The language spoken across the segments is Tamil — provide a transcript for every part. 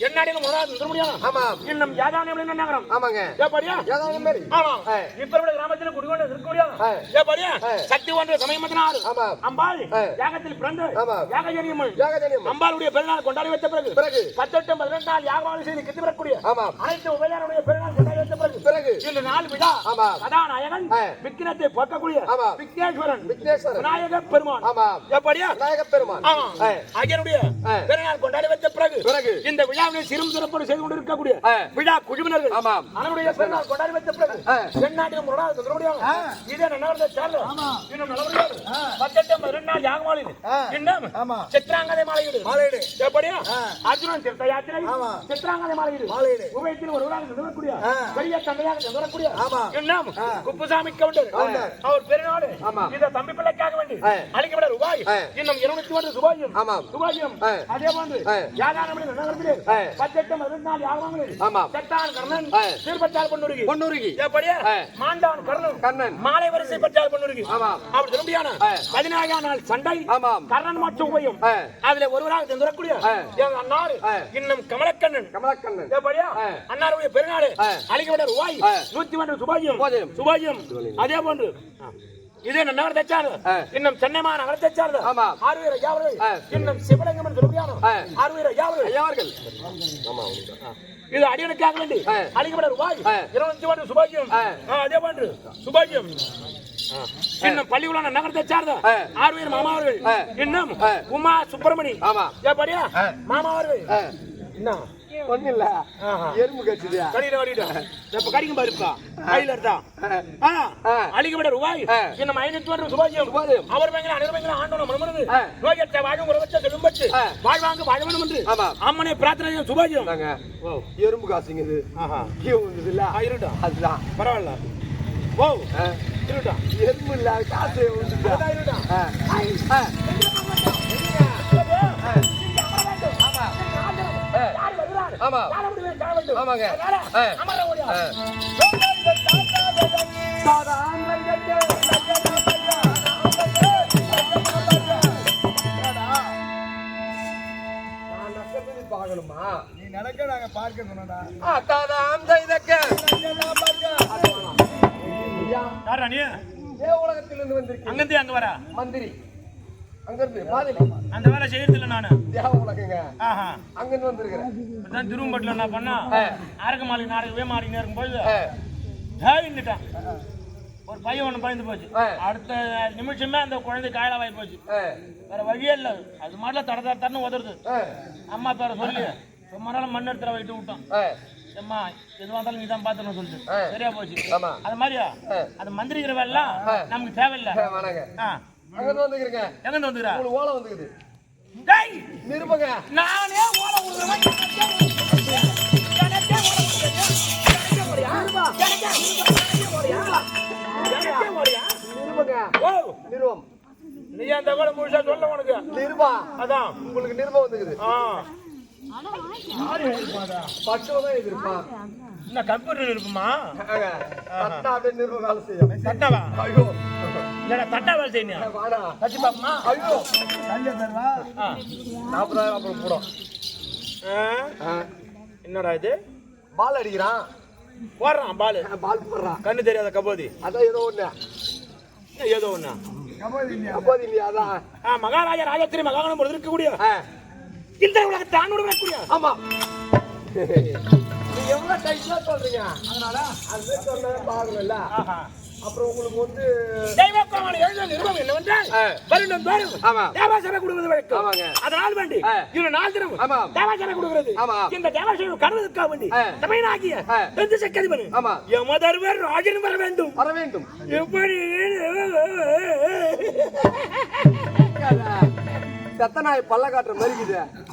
தென்னாடியில முதலாவது இன்னும் நகரம்? ஆமாங்க. ஏப்பாடியா ஆமா. இப்ப உள்ள கிராமத்துல குடிகொண்டு இருக்க. ஏப்பாடியா ஆ. சக்தி ஒன்று சமயமத்தினாறு ஆமாம் அம்பாள். யாகத்தில் பிறந்து ஆமா. யாகஜனியம்மன் யாகஜனியம் அம்பாளுடைய பெருநாள் கொண்டாடி வைத்த பிறகு பிறகு. பத்தெட்டு பதினெட்டு நாள் யாகவாளி செய்து கிட்டு வரக்கூடிய ஆமாம் அனைத்து உபயாருடைய கொண்டாடி வைத்த பிறகு இந்த நாள் விழா ஆமா. கதாநாயகன் ஆ. விக்கிரத்தை போக்கக்கூடிய ஆமா. விக்னேஸ்வரன் விக்னேஸ்வரன் விநாயக பெருமான் ஆமாம் எப்படியா விநாயகப் பெருமான் ஆமா. ஐயனுடைய ஆ. பெருநாள் கொண்டாடி வைத்த பிறகு பிறகு இந்த விழாவினை சிறும் சிறப்போடு செய்து கொண்டிருக்கக்கூடிய ஆ. விழா குழுவினர்கள் ஆமாம். அவனுடைய பெருநாள் கொண்டாடி வைத்த பிறகு முன்னாள் தொடர்புடையாக இதே நன்னவரத்தை சேர்ந்து இன்னும் நல்லபடியாக பத்தெட்டு பதினெட்டு நாள் யாகமாளில் இன்னும் ஆமா. சித்ராங்கதை மாலையிடு மாலையிடு. எப்படியா அர்ஜுனன் தீர்த்த யாத்திரை ஆமா. சித்ராங்கதை மாலையிடு மாலையிடு. உபயத்தில் ஒருவராக நிறுவக்கூடிய ஆ. பெரிய ஆமா. குப்புசாமி கவுண்டர். அவர் பெருநாடு ஆமா. இந்த தம்பி பிள்ளைக்காக வேண்டி ஆ. அளிக்கப்பட ரூபாய். இன்னும் இருநூத்தி ஒன்று ரூபாயும். அதே போன்று நகரத்திலே. பத்தெட்டு. செட்டான் கர்ணன் ஆ. சீர்பட்டால் பொன்னுருகி பொன்னுருகி எப்படியா ஆ. மாண்டான் கர்ணன் கண்ணன் மாலை வரிசை பொன்னுருகி ஆமாம். அப்படி திரும்பியான. பதினாறாம் நாள் சண்டை ஆமாம் கர்ணன் மற்றும் உபயம். அதுல ஒருவராக ஆ. இன்னும் கமலக்கண்ணன் கமலக்கண்ணன் எப்படியா. அன்னாருடைய பெருநாடு ஆ. ரூபாய். நூத்தி ஒன்று சுபாஜியம் சுபாஜியம். அதே போன்று இதே நன்னவர் தச்சாரு. இன்னும் சென்னை மாநகர தச்சாரு. ஆறுவீர ஐயாவர்கள் ஆ. இன்னும் சிவலிங்கம் ஆ. ஆறுவீர ஐயாவர்கள் ஐயாவர்கள் இது அடியனுக்காக வேண்டி ஆ. அழிக்கப்பட்ட ரூபாய் ஆ. இருபத்தி ஒன்று சுபாஜியம் அதே போன்று சுபாஜியம் இன்னும் பள்ளிக்குள்ள நகரத்தை சார்ந்த. ஆறுவீர் மாமா அவர்கள். இன்னும். உமா சுப்பிரமணி ஆமா எப்படியா. மாமா அவர்கள். என்ன இல்ல. எறும்பு கடிச்சுதியா கடிட கடிட இப்ப கடிக்கும் பாருப்பா கையில இருந்தா. அழிக்கப்பட்ட ரூபாய். இன்னும் ஐநூத்தி ஒன்று சுபாஜியம். அவர் பயங்கர அனிர்பயங்கர ஆண்டவன மனமனது. ஆ. நோயற்ற வாழும் உறவற்ற செல்லும்பற்று. ஆ. வாழ்வாங்க வாழ வேண்டும் என்று. அம்மனை பிரார்த்தனை சுபாஜியம்? எறும்பு காசுங்க இது இல்ல ஆ, இருக்கட்டும் அதுதான். பரவாயில்ல. ஓ ஆ. இருக்கட்டும் எறும்பு இல்ல காசு ஆமா. ஆமாங்க. பார்க்கணுமா நீ நடக்க நாங்க பார்க்க சொன்னடா. அத்தாதாம் செய்தக்க யாரா நீ? ஏ உலகத்திலிருந்து வந்திருக்கேன் அங்கிருந்து அங்க வர? மந்திரி. அங்கிருந்து மாதிரி அந்த வேலை செய்யறது இல்ல நானு தேவ உலகங்க ஆஹா அங்கிருந்து வந்திருக்கிறேன் இப்பதான் திரும்பட்டில் என்ன பண்ணா. அரக்க மாளிகை நாடகவே மாறினே இருக்கும்போது ஒரு பையன் ஒண்ணு பயந்து போச்சு. அடுத்த நிமிஷமே அந்த குழந்தை காயலாவாய் போச்சு. வேற வழியே இல்ல அது மாதிரிலாம் தட தட தரன்னு உதருது ஆ. அம்மா பேரை சொல்லி ரொம்ப நாள் மண் எடுத்துற வைட்டு விட்டோம். அம்மா எதுவாக இருந்தாலும் நீ தான் சொல்லிட்டு. சரியா போச்சு ஆமா. அது மாதிரியா. அது மந்திரிக்கிற வேலைலாம். நமக்கு தேவையில்லை. அங்கிருந்து வந்துக்கிறேங்க. எங்கிருந்து வந்துக்கிறா? உங்களுக்கு ஓலை வந்துக்குது டேய்! நிருபங்க. நானே எனக்கே ஓடியா நிருபங்க ஓ நிருபம் நீ அந்த கூட முழுசா சொல்ல உனக்கு நிருபா அதான் உங்களுக்கு நிருபம்? வந்துக்குது ஆ. பட்டுவ தான் எதிர்ப்பான் என்ன கம்ப்யூட்டர் இருக்குமா அப்படியே நிருபம் வேலை செய்யும். ஐயோ. இல்லடா தட்டா வேலை செய்யணும் வாடா. தட்டி பாப்பமா? ஐயோ. கல்ல தருவா ஆ. நாற்பதாயிரம் அப்புறம் போடும். ஆ. ஆ. என்னடா இது? பால் அடிக்கிறான். போடுறான் பாலு. பால் போடுறான். கண்ணு தெரியாத கபோதி. அதான் ஏதோ ஒண்ணு. என்ன ஏதோ ஒண்ணா? கபோதி இல்லையா? அப்போது இல்லையா அதான்? ஆ, மகாராஜா ராஜத்திரி மகாகணம் பொழுது இருக்கக்கூடிய. இந்த உலகத்தை ஆணோடு வரக்கூடிய ஆமா. எவ்வளவு டைட்லா சொல்றீங்க? அதனால? அது சொன்னா பாக்கணும்ல ஆஹா. அப்புறம் உங்களுக்கு வந்து தெய்வ கோமாளி எழுத நிறுவனம் என்னவென்றால். வருடம் தோறும் ஆமா. தேவாசனை கொடுக்கிறது வழக்கம் ஆமாங்க. அதனால் வேண்டி. இவரு நாள் தினம் ஆமா. தேவாசனை கொடுக்கிறது ஆமா. இந்த தேவாசனை கருவதற்காக வேண்டி ஆ. தமிழாகிய ஆ. எந்த சக்கதிபன் ஆமா. யமதர்வர் ராஜன் வர வேண்டும் வர வேண்டும் எப்படி செத்த நாய் பல்ல காட்டுற மாதிரி இருக்குது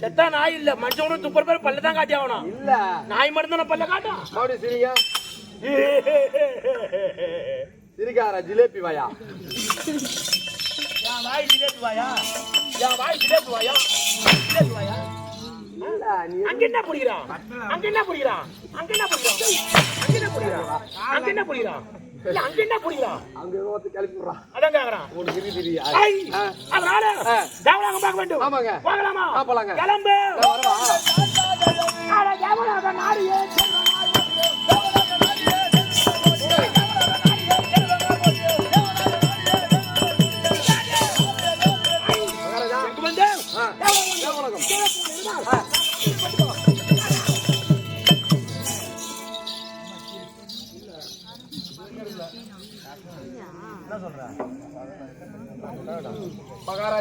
செத்தா நாய் இல்ல மனுஷனும் துப்பர் பேர் பல்ல தான் காட்டி ஆகணும் இல்ல நாய் மட்டும் தானே பல்ல காட்டும் மறுபடியும் சிரிங்க சிரிக்கார ஜிலேபி வாயா. வாய் ஜிலேபி வாயா. வாய் ஜிலேபி வாயா. ஜிலேபி வாயா. அங்க என்ன புடிக்கிறான் அங்க என்ன புடிக்கிறான் அங்க என்ன புடிக்கிறான் அங்க என்ன புடிக்கிறான் அங்க என்ன இல்ல, அங்க என்ன புடிக்கிறான் அங்க ஏதோ ஒருத்தர் கிளப்பி விடுறான் அதான் கேக்குறான் தெரியா ஐ, ஆ. அதனால. தேவலாங்க பார்க்க வேண்டும். ஆமாங்க. போகலாமா? போலாங்க. கிளம்பு.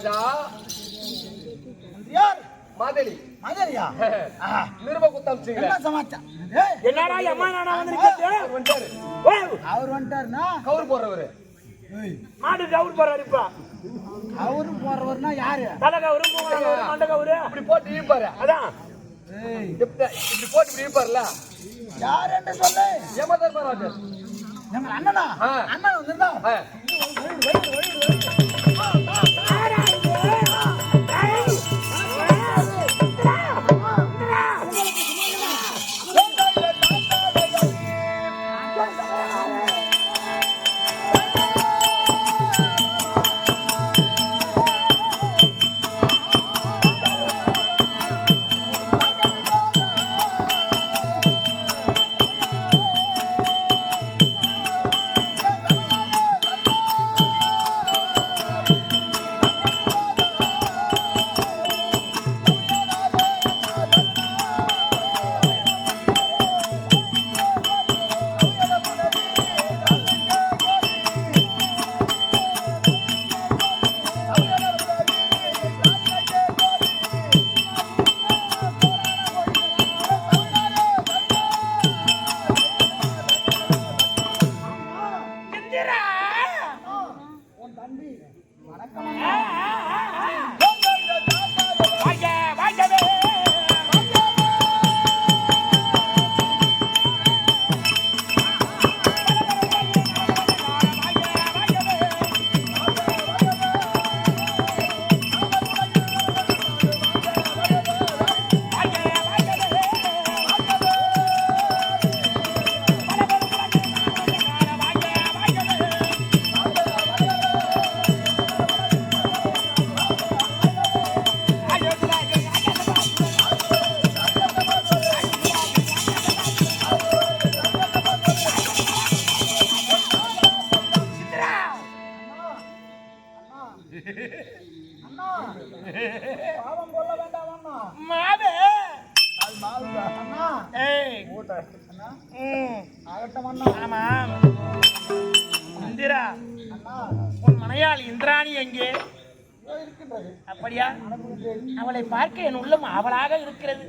மகாராஜா யார்? மாதேலி. மதுரையா நிருப சமாச்சாரம்? ஏய், என்னடா எம்மா நானா வந்து நிக்கிறது? வந்துட்டாரு. ஓய், அவர் வந்துட்டாருன்னா? கவுர் போடுறவரு ஏய், மாடு கவுர் போறாரு இப்ப. அவரு போறவர்னா யாரு? தலை கவுரு மூணு கவுரு மண்டை கவுரு. இப்படி போட்டு இழுப்பாரு. அதான். இப்படி இப்படி போட்டு இப்படி இழுப்பாருல யார் என்று சொல்லு. யம தர்மராஜர் நம்ம அண்ணனா. அண்ணன் வந்திருந்தா? உன் தம்பி. அண்ணா ஆமா. இந்திரா அண்ணா உன் மனையாள் இந்திராணி எங்கே? அப்படியா. அவளை பார்க்க என் உள்ளம் அவளாக இருக்கிறது.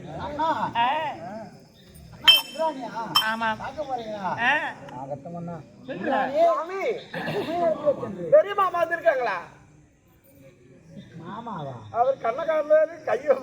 பெரியமா வந்திருக்காங்களா? அவர் கண்ணக்காரர் கையை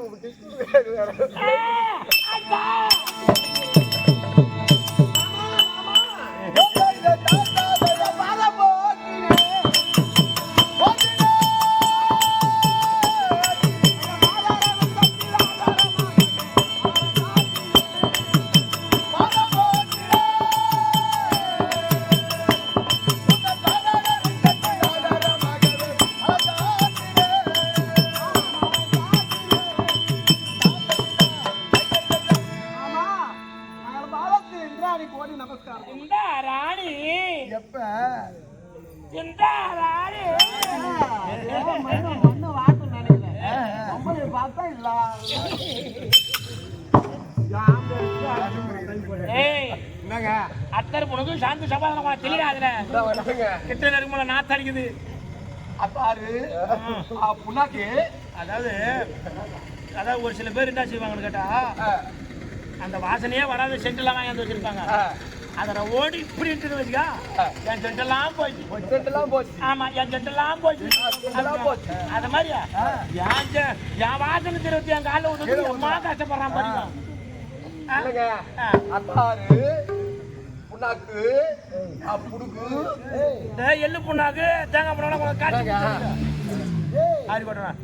என்னங்க அத்தர் புனக்கு சாந்தி சபாதனம் தெரியாதுல. கிட்ட நெருங்கும்போல நாத்து அடிக்குது? அத்தாரு புண்ணாக்கு. அதாவது அதாவது ஒரு சில பேர் என்ன செய்வாங்கன்னு கேட்டா அந்த வாசனையே வராத சென்டெல்லாம் வாங்கி வச்சிருப்பாங்க. அதை ஓடி இப்படி வச்சுக்கா என் சென்டெல்லாம் போச்சு. ஒரு சென்டெல்லாம் போச்சு. ஆமா என் சென்டெல்லாம் போச்சு. போச்சு. அது மாதிரியா? என் என் வாசனை தெரிவித்து என் காலில் ஊத்துறது அம்மா கஷ்டப்படுறான் பாருங்க. அத்தாரு புண்ணாக்கு. புடுக்கு. எள்ளு புண்ணாக்கு தேங்காய் புண்ணாக்கு என்னங்க? ஆடி போட்டுறேன்.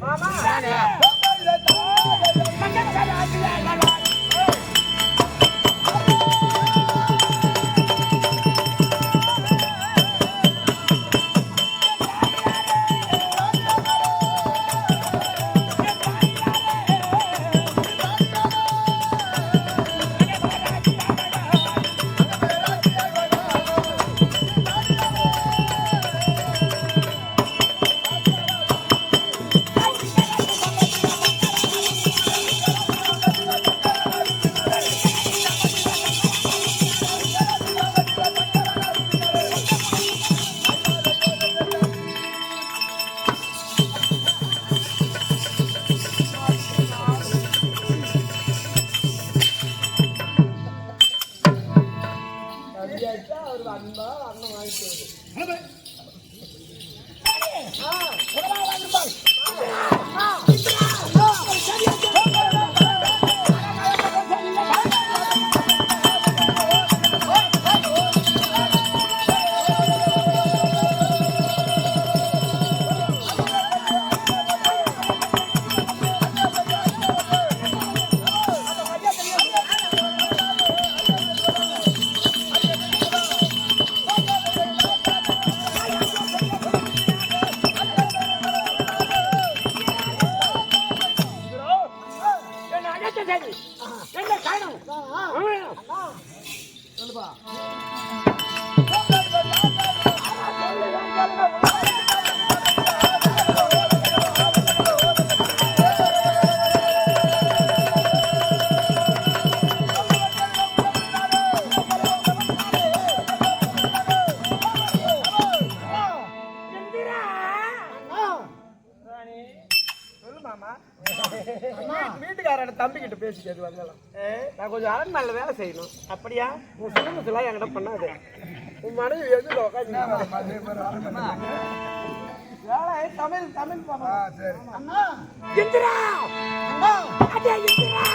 என்ன அழைத்த என்ன வீட்டுக்காரோட தம்பி கிட்ட பேசிக்கிறது வந்தாலும் நான் கொஞ்சம் அரண்மனையில் வேலை செய்யணும். அப்படியா? உன் சிலம்புலாம் என்கிட்ட பண்ணாது. உன் மனைவி எதில் உட்காந்து வேலை தமிழ் தமிழ் பாப்பா. அண்ணா இந்திரா அண்ணா அடே இந்திரா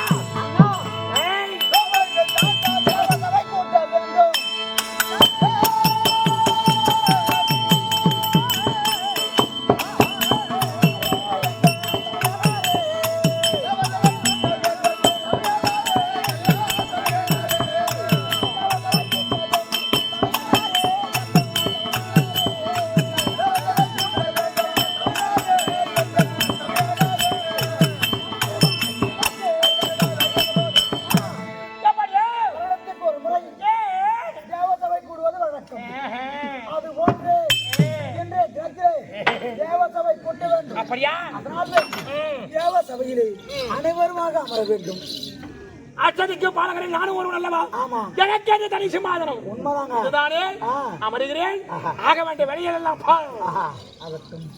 வேண்டும். அச்சதிக்கு பாலகரில் நானும் ஒருவன் அல்லவா? எனக்கே தனி சிம்மாதனம் உண்மைதாங்க. அமருகிறேன். ஆக வேண்டிய வெளியில் எல்லாம் ஆகட்டும்